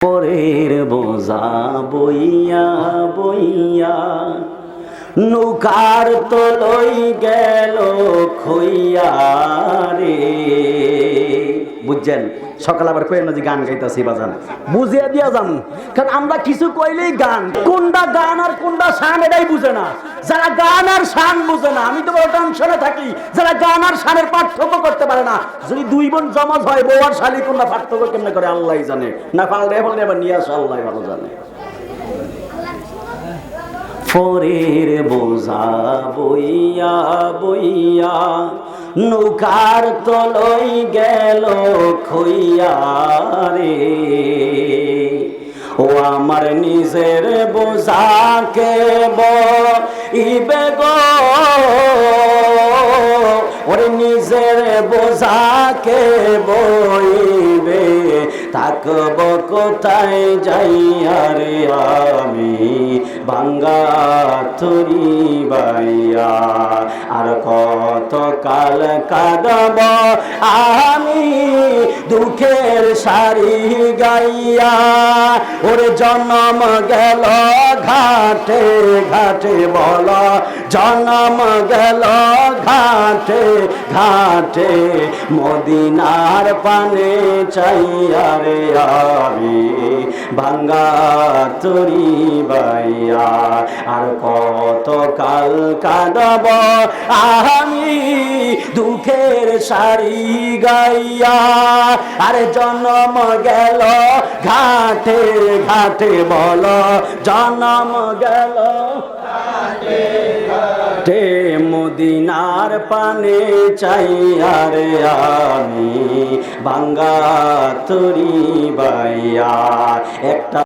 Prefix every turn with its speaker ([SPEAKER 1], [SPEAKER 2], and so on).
[SPEAKER 1] পরের বোঝা বইয়া বইয়া নৌকার লই গেল খইয়া রে বুঝছেন? সকাল আবার কই না যে গান গাইতাছি বাজান। বুঝিয়ে দিয়া যান। কারণ আমরা কিছু কইলেই গান। কোনটা গান আর কোনটা শান এটাই বুঝে না। যারা গান আর শান বুঝে না, আমি তো বড় টেনশনে থাকি। যারা গান আর শানের পার্থক্য করতে পারে না, যদি দুই বোন জমজ হয়, বউ আর শালি কোনটা পার্থক্য কেমনে করে? আল্লাহ জানে। না পারলে পারলে এবার নিয়ে আসা, আল্লাহ ভালো জানে। ফরের বোঝা বইয়া বইয়া নৌকার তলই গেল খইয়ারে ও আমার নিজের বোঝাকে বইবে গো ওরে নিজের বোঝাকে বইবে থাকব কোথায় যাই রে আমি? ভাঙ্গা থরি বাইয়া। আর কত কাল কাদব আমি? শাড়ি গাইয়া, ওরে জন্ম গেল ঘাটে ঘাটে বল, জন্ম গেল ঘাটে ঘাটে, মদিনার পানে চাইয়া রে আমি ভাঙ্গা তরি বাইয়া আর কত কাল কাঁদব আমি শাড়ি গাইয়া, আরে জন্ম গেল ঘাটে ঘাটে বল। জন্ম গেল ঘাটে মদিনার পানে চাইয়া রে আমি বাঙ্গা তরি বাইয়া। একটা